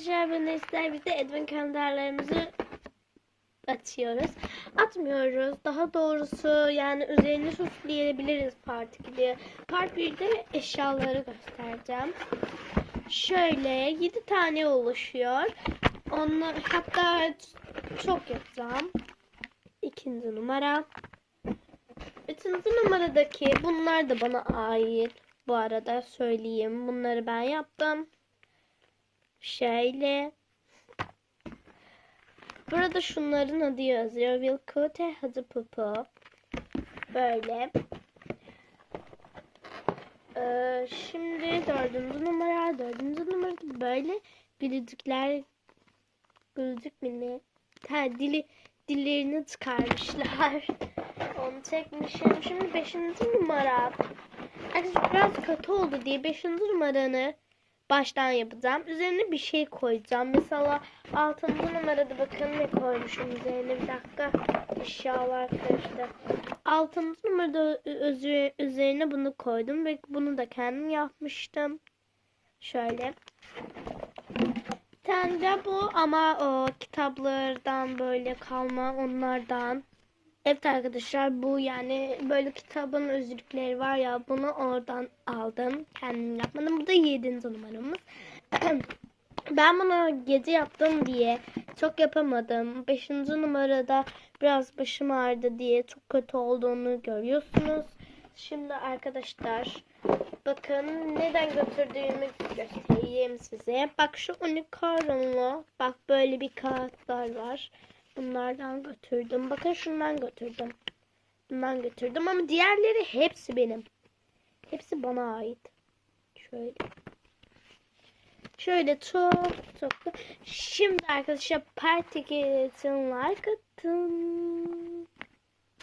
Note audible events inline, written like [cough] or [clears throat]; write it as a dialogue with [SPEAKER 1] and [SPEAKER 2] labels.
[SPEAKER 1] arkadaşlar ben ister biz de Edwin kalendarlarımızı atıyoruz. Atmıyoruz. Daha doğrusu yani üzerine süsleyebiliriz part 2'de. Part 1'de eşyaları göstereceğim. Şöyle 7 tane oluşuyor. Onlar hatta çok yapacağım. İkinci numara. Üçüncü numaradaki bunlar da bana ait. Bu arada söyleyeyim. Bunları ben yaptım. Şöyle. Burada şunların adı yazıyor. Wilcote Hacı Pupu. Böyle. Ee, şimdi dördüncü numara. Dördüncü numarada böyle gülücükler gülücük mi ne? Ha, dili dillerini çıkarmışlar. [laughs] Onu çekmişim. Şimdi beşinci numara. Arkadaşlar biraz kötü oldu diye beşinci numaranı baştan yapacağım. Üzerine bir şey koyacağım. Mesela altıncı numarada bakın ne koymuşum üzerine. Bir dakika. Eşyalar karıştı. Altıncı numarada özü- üzerine bunu koydum ve bunu da kendim yapmıştım. Şöyle. Bir tane de bu ama o kitaplardan böyle kalma onlardan. Evet arkadaşlar bu yani böyle kitabın özürlükleri var ya bunu oradan aldım. Kendim yapmadım. Bu da 7. numaramız. [clears throat] ben bunu gece yaptım diye çok yapamadım. 5. numarada biraz başım ağrıdı diye çok kötü olduğunu görüyorsunuz. Şimdi arkadaşlar bakın neden götürdüğümü göstereyim size. Bak şu unicornlu bak böyle bir kağıtlar var. Bunlardan götürdüm. Bakın şundan götürdüm. Bundan götürdüm ama diğerleri hepsi benim. Hepsi bana ait. Şöyle. Şöyle çok çok. Şimdi arkadaşlar part 2 için like atın.